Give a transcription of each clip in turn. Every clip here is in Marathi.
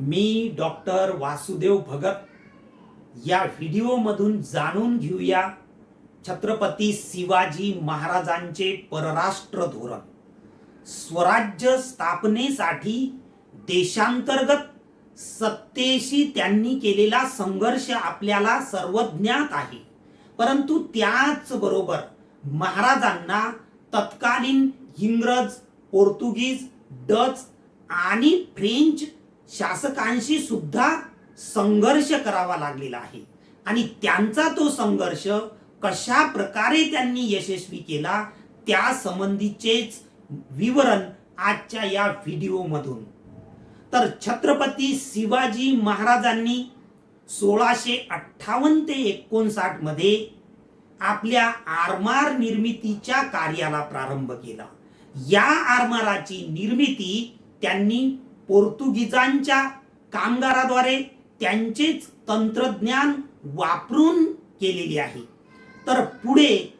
मी डॉक्टर वासुदेव भगत या व्हिडिओमधून जाणून घेऊया छत्रपती शिवाजी महाराजांचे परराष्ट्र धोरण. स्वराज्य स्थापनेसाठी देशांतर्गत सत्तेशी त्यांनी केलेला संघर्ष आपल्याला सर्वज्ञात आहे. परंतु त्याचबरोबर महाराजांना तत्कालीन इंग्रज पोर्तुगीज डच आणि फ्रेंच शासकांशी सुद्धा संघर्ष करावा लागलेला आहे. आणि त्यांचा तो संघर्ष कशा प्रकारे त्यांनी यशस्वी केला त्या संबंधीचेच विवरण आजच्या या व्हिडिओमधून. तर छत्रपती शिवाजी महाराजांनी सोळाशे अठ्ठावन्न ते एकोणसाठमध्ये आपल्या आरमार निर्मितीच्या कार्याला प्रारंभ केला. या आरमाराची निर्मिती त्यांनी पोर्तुगीजांच्या कामगाराद्वारे त्यांचेच तंत्रज्ञान वापरून केलेली आहे. तर पुढे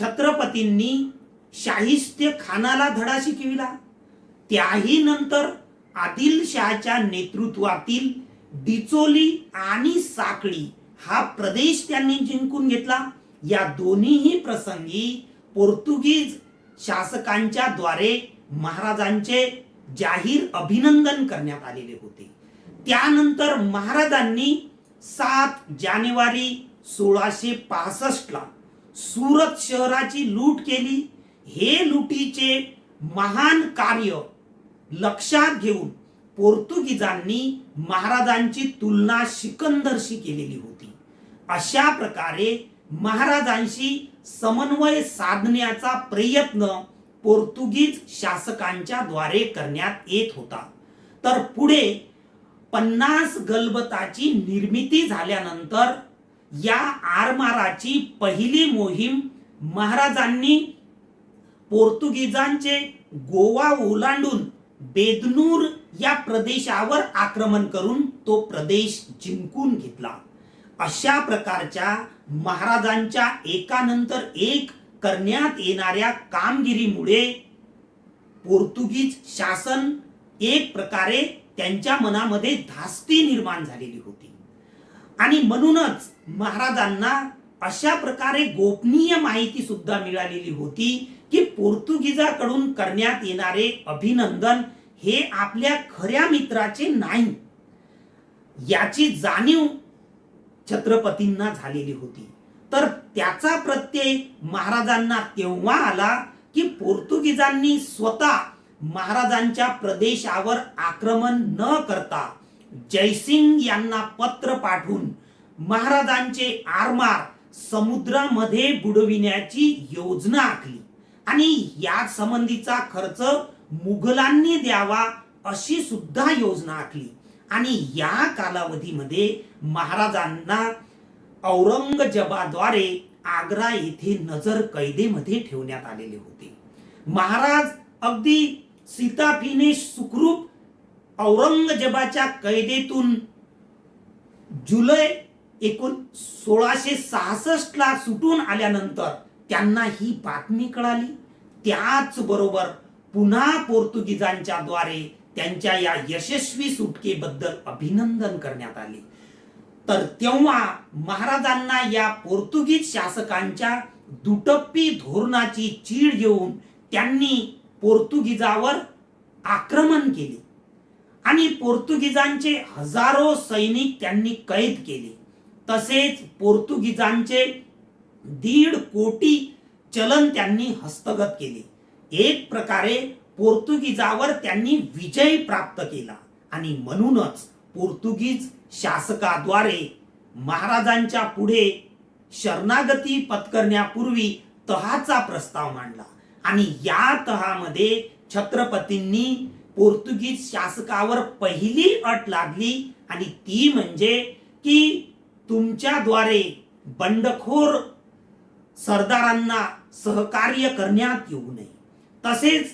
छत्रपतींनी शाहिस्त्य खानाला धडा शिकविला. त्याही नंतर आदिलशहाच्या नेतृत्वातील डिचोली आणि साखळी हा प्रदेश त्यांनी जिंकून घेतला. या दोन्हीही प्रसंगी पोर्तुगीज शासकांच्या द्वारे महाराजांचे जाहीर अभिनंदन करण्यात आलेले होते. त्यानंतर महाराजांनी सात जानेवारी सोळाशे पासष्टला सुरत शहराची लूट केली. हे लुटीचे महान कार्य लक्षात घेऊन पोर्तुगीजांनी महाराजांची तुलना शिकंदरशी केलेली होती. अशा प्रकारे महाराजांशी समन्वय साधण्याचा प्रयत्न पोर्तुगीज शासकांच्या द्वारे करण्यात येत होता. तर पुढे पन्नास गलबताची निर्मिती झाल्यानंतर या आरमाराची पहिली मोहीम महाराजांनी पोर्तुगीजांचे गोवा ओलांडून बेदनूर या प्रदेशावर आक्रमण करून तो प्रदेश जिंकून घेतला. अशा प्रकारच्या महाराजांच्या एकानंतर एक करण्यात येणाऱ्या कामगिरीमुळे पोर्तुगीज शासन एक प्रकारे त्यांच्या मनामध्ये धास्ती निर्माण झालेली होती. आणि म्हणूनच महाराजांना अशा प्रकारे गोपनीय माहिती सुद्धा मिळालेली होती की पोर्तुगीजाकडून करण्यात येणारे अभिनंदन हे आपल्या खऱ्या मित्राचे नाही याची जाणीव छत्रपतींना झालेली होती. तर त्याचा प्रत्यय महाराजांना तेव्हा आला की पोर्तुगीजांनी स्वतः महाराजांच्या प्रदेशावर आक्रमण न करता जयसिंग यांना पत्र पाठवून महाराजांचे आरमार समुद्रामध्ये बुडविण्याची योजना आखली. आणि या संबंधीचा खर्च मुघलांनी द्यावा अशी सुद्धा योजना आखली. आणि या कालावधीमध्ये महाराजांना औरंगजेबाद्वारे आग्रा येथे नजर कैदेमध्ये ठेवण्यात आलेले होते. महाराज अगदी सीताफीने सुखरूप औरंगजेबाच्या कैदेतून जुलै एकूण सोळाशे सहासष्ट ला सुटून आल्यानंतर त्यांना ही बातमी कळाली. त्याच बरोबर पुन्हा पोर्तुगीजांच्या द्वारे त्यांच्या या यशस्वी सुटकेबद्दल अभिनंदन करण्यात आले. तर तेव्हा महाराजांना या पोर्तुगीज शासकांच्या दुटप्पी धोरणाची चीड घेऊन त्यांनी पोर्तुगीजावर आक्रमण केले. आणि पोर्तुगीजांचे हजारो सैनिक त्यांनी कैद केले. तसेच पोर्तुगीजांचे दीड कोटी चलन त्यांनी हस्तगत केले. एक प्रकारे पोर्तुगीजावर त्यांनी विजय प्राप्त केला. आणि म्हणूनच पोर्तुगीज शासकाद्वारे महाराजांच्या पुढे शरणागती पत्करण्यापूर्वी तहाचा प्रस्ताव मांडला. आणि या तहामध्ये छत्रपतींनी पोर्तुगीज शासकावर पहिली अट लागली आणि ती म्हणजे की तुमच्याद्वारे बंडखोर सरदारांना सहकार्य करण्यात येऊ नये. तसेच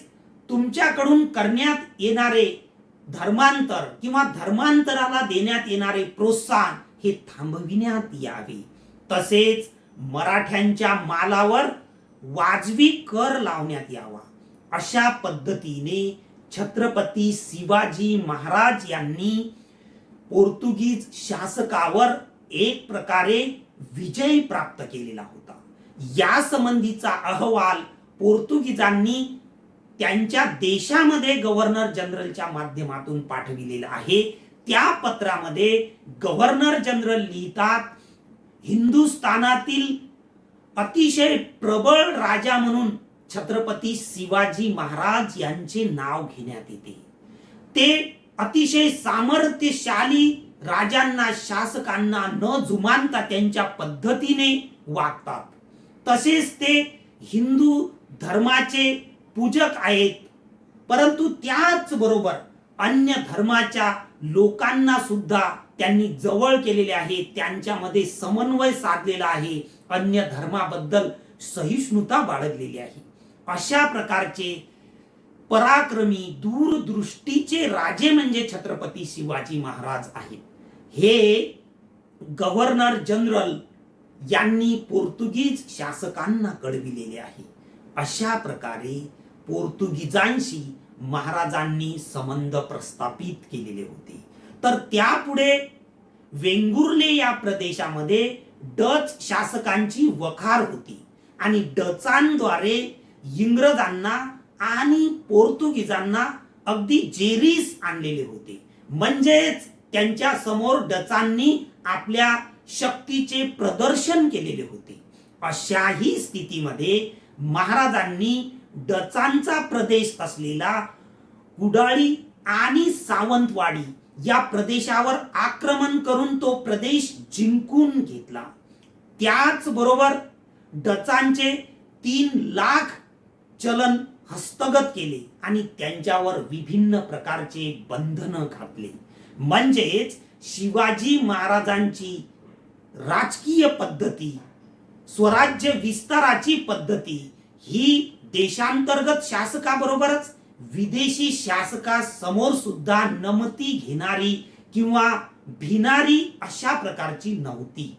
तुमच्याकडून करण्यात येणारे धर्मांतर किंवा धर्मांतराला देण्यात येणारे प्रोत्साहन हे थांबविण्यात यावे. तसेच मराठ्यांच्या मालावर वाजवी कर लावण्यात यावा. अशा पद्धतीने छत्रपती शिवाजी महाराज यांनी पोर्तुगीज शासकावर एक प्रकारे विजय प्राप्त केलेला होता. या संबंधीचा अहवाल पोर्तुगीजांनी त्यांच्या देशामध्ये गव्हर्नर जनरलच्या माध्यमातून पाठविलेलं आहे. त्या पत्रामध्ये गव्हर्नर जनरल लिहितात हिंदुस्थानातील अतिशय प्रबळ राजा म्हणून छत्रपती शिवाजी महाराज यांचे नाव घेण्यात येते. ते अतिशय सामर्थ्यशाली राजांना शासकांना न जुमानता त्यांच्या पद्धतीने वागतात. तसेच ते हिंदू धर्माचे पूजक आहेत. परंतु त्याच बरोबर अन्य धर्माच्या लोकांना सुद्धा त्यांनी जवळ केलेले आहे. त्यांच्यामध्ये समन्वय साधलेला आहे. अन्य धर्माबद्दल सहिष्णुता बाळगलेली आहे. अशा प्रकारचे पराक्रमी दूरदृष्टीचे राजे म्हणजे छत्रपती शिवाजी महाराज आहेत. हे गव्हर्नर जनरल यांनी पोर्तुगीज शासकांना कळविलेले आहे. अशा प्रकारे पोर्तुगीजांशी महाराजांनी संबंध प्रस्थापित केलेले होते. तर त्यापुढे वेंगुर्ले या प्रदेशामध्ये डच शासकांची वखार होती आणि डचांद्वारे इंग्रजांना आणि पोर्तुगीजांना अगदी जेरीस आणलेले होते. म्हणजेच त्यांच्यासमोर डचांनी आपल्या शक्तीचे प्रदर्शन केलेले होते. अशाही स्थितीमध्ये महाराजांनी डचांचा प्रदेश असलेला कुडाळी आणि सावंतवाडी या प्रदेशावर आक्रमण करून तो प्रदेश जिंकून घेतला. त्याचबरोबर डचांचे तीन लाख चलन हस्तगत केले आणि त्यांच्यावर विभिन्न प्रकारचे बंधन घातले. म्हणजेच शिवाजी महाराजांची राजकीय पद्धती स्वराज्य विस्ताराची पद्धती ही देशांतर्गत शासकाबरोबरच विदेशी शासका समोर सुद्धा नमती घेणारी किंवा भिनारी अशा प्रकारची नव्हती.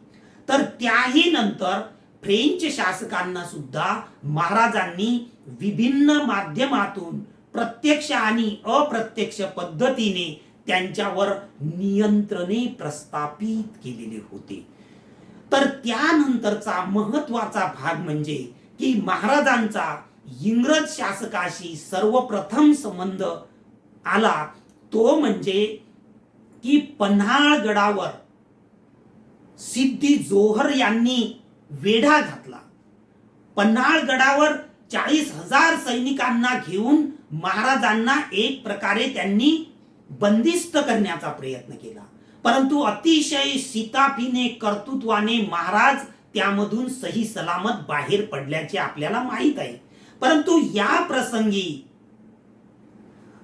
तर त्याही नंतर फ्रेंच शासकांना सुद्धा महाराजांनी विभिन्न माध्यमातून प्रत्यक्ष आणि अप्रत्यक्ष पद्धतीने त्यांच्यावर नियंत्रणे प्रस्थापित केलेले होते. तर त्यानंतरचा महत्त्वाचा भाग म्हणजे की महाराजांचा इंग्रज शासकाशी सर्वप्रथम संबंध आला तो म्हणजे की पन्हाळगडावर सिद्धी जोहर यांनी वेढा घातला. पन्हाळगडावर चाळीस हजार सैनिकांना घेऊन महाराजांना एक प्रकारे त्यांनी बंदिस्त करण्याचा प्रयत्न केला. परंतु अतिशय सीताफीने कर्तृत्वाने महाराज त्यामधून सही सलामत बाहेर पडल्याचे आपल्याला माहीत आहे. परंतु या प्रसंगी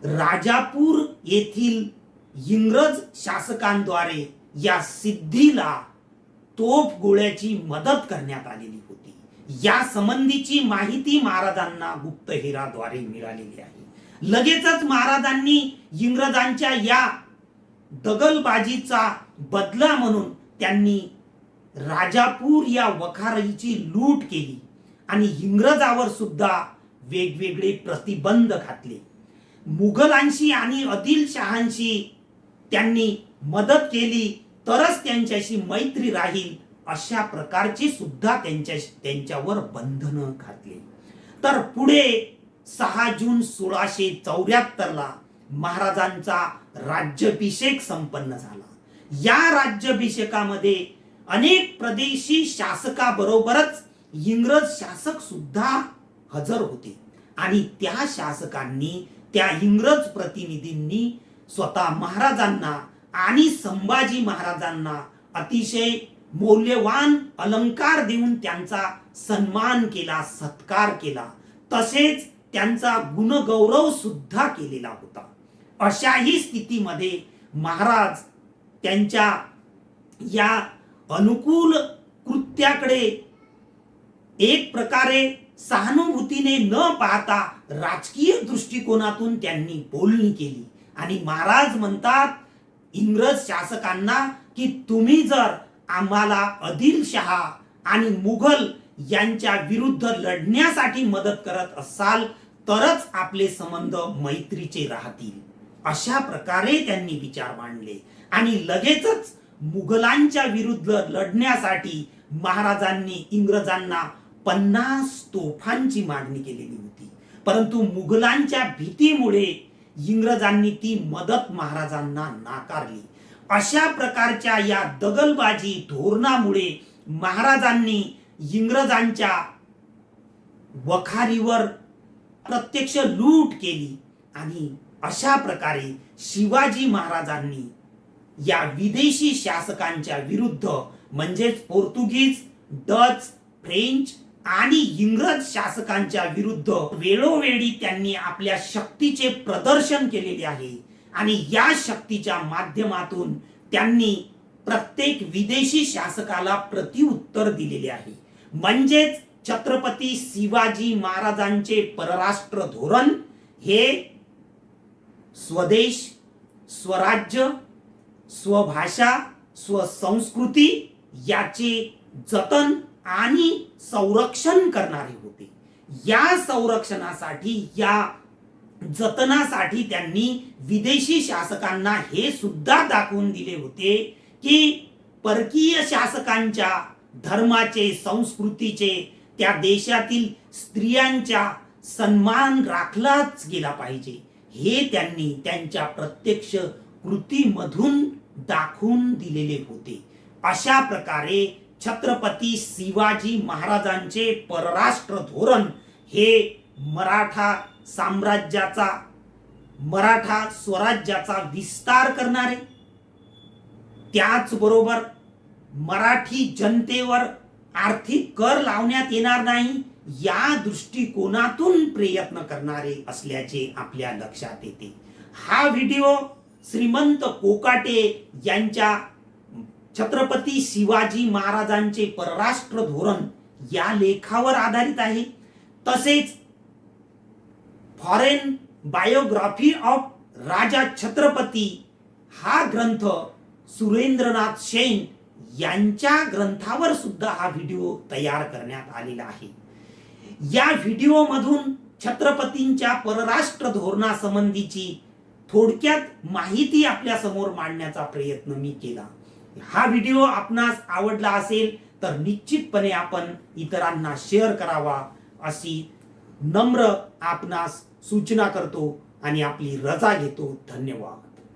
राजापूर येथील इंग्रज शासकांद्वारे या सिद्धीला तोफ गोळ्याची मदत करण्यात आलेली होती. या संबंधीची माहिती महाराजांना गुप्तहेराद्वारे मिळालेली आहे. लगेचच महाराजांनी इंग्रजांच्या या दगलबाजीचा बदला म्हणून त्यांनी राजापूर या वखारीची लूट केली. आणि इंग्रजावर सुद्धा वेगवेगळे प्रतिबंध घातले. मुघलांशी आणि आदिलशहांशी त्यांनी मदत केली तरच त्यांच्याशी मैत्री राहील अशा प्रकारची सुद्धा त्यांच्या त्यांच्यावर बंधनं घातली. तर पुढे सहा जून सोळाशे चौऱ्याहत्तरला महाराजांचा राज्याभिषेक संपन्न झाला. या राज्याभिषेकामध्ये अनेक प्रदेशी शासकाबरोबरच इंग्रज शासक सुद्धा हजर होते. आणि त्या शासकांनी त्या इंग्रज प्रतिनिधींनी स्वतः महाराजांना आणि संभाजी महाराजांना अतिशय मौल्यवान अलंकार देऊन त्यांचा सन्मान केला सत्कार केला. तसेच त्यांचा गुणगौरव सुद्धा केलेला होता. अशाही स्थितीमध्ये महाराज त्यांच्या या अनुकूल कृत्याकडे एक प्रकारे सहानुभूतीने न पाहता राजकीय दृष्टिकोनातून त्यांनी बोलणी केली. आणि महाराज म्हणतात इंग्रज शासकांना की तुम्ही जर आम्हाला आदिलशहा आणि मुघल यांच्या विरुद्ध लढण्यासाठी मदत करत असाल तरच आपले संबंध मैत्रीचे राहतील. अशा प्रकारे त्यांनी विचार मांडले. आणि लगेचच मुघलांच्या विरुद्ध लढण्यासाठी महाराजांनी इंग्रजांना पन्नास तोफांची मागणी केलेली होती. परंतु मुघलांच्या भीतीमुळे इंग्रजांनी ती मदत महाराजांना नाकारली. अशा प्रकारच्या या दगलबाजी धोरणामुळे महाराजांनी इंग्रजांच्या वखारीवर प्रत्यक्ष लूट केली आणि अशा प्रकारे शिवाजी महाराजांनी या विदेशी शासकांच्या विरुद्ध म्हणजेच पोर्तुगीज डच फ्रेंच आणि इंग्रज शासकांच्या विरुद्ध वेळोवेळी त्यांनी आपल्या शक्तीचे प्रदर्शन केलेले आहे. आणि या शक्तीच्या माध्यमातून त्यांनी प्रत्येक विदेशी शासकाला प्रतिउत्तर दिलेले आहे. म्हणजेच छत्रपती शिवाजी महाराजांचे परराष्ट्र धोरण हे स्वदेश स्वराज्य स्वभाषा स्वसंस्कृती याचे जतन आणि संरक्षण करणारे होते. या संरक्षणासाठी या जतनासाठी त्यांनी विदेशी शासकांना हे सुद्धा दाखवून दिले होते की परकीय शासकांच्या धर्माचे संस्कृतीचे त्या देशातील स्त्रियांच्या सन्मान राखलाच गेला पाहिजे. हे त्यांनी त्यांच्या प्रत्यक्ष कृतीमधून दाखवून दिलेले होते. अशा प्रकारे छत्रपती शिवाजी महाराजांचे परराष्ट्र धोरण हे मराठा साम्राज्याचा मराठा स्वराज्याचा विस्तार करणारे. त्याचबरोबर मराठी जनतेवर आर्थिक कर लावण्यात येणार नाही या दृष्टिकोनातून प्रयत्न करणारे असल्याचे आपल्या लक्षात येते. हा व्हिडिओ श्रीमंत कोकाटे यांच्या छत्रपती शिवाजी महाराजांचे परराष्ट्र धोरण या लेखावर आधारित आहे. तसेच foreign biography of Raja Chhatrapati हा ग्रंथ सुरेंद्रनाथ सेन यांच्या ग्रंथावर सुद्धा हा व्हिडिओ तयार करण्यात आलेला आहे. या व्हिडिओमधून छत्रपतींच्या परराष्ट्र धोरणासंबंधीची थोडक्यात माहिती आपल्यासमोर मांडण्याचा प्रयत्न मी केला. हा व्हिडिओ आपणास आवडला असेल तर निश्चितपणे आपण इतरांना शेअर करावा अशी नम्र आपणास सूचना करतो आणि आपली रजा घेतो. धन्यवाद.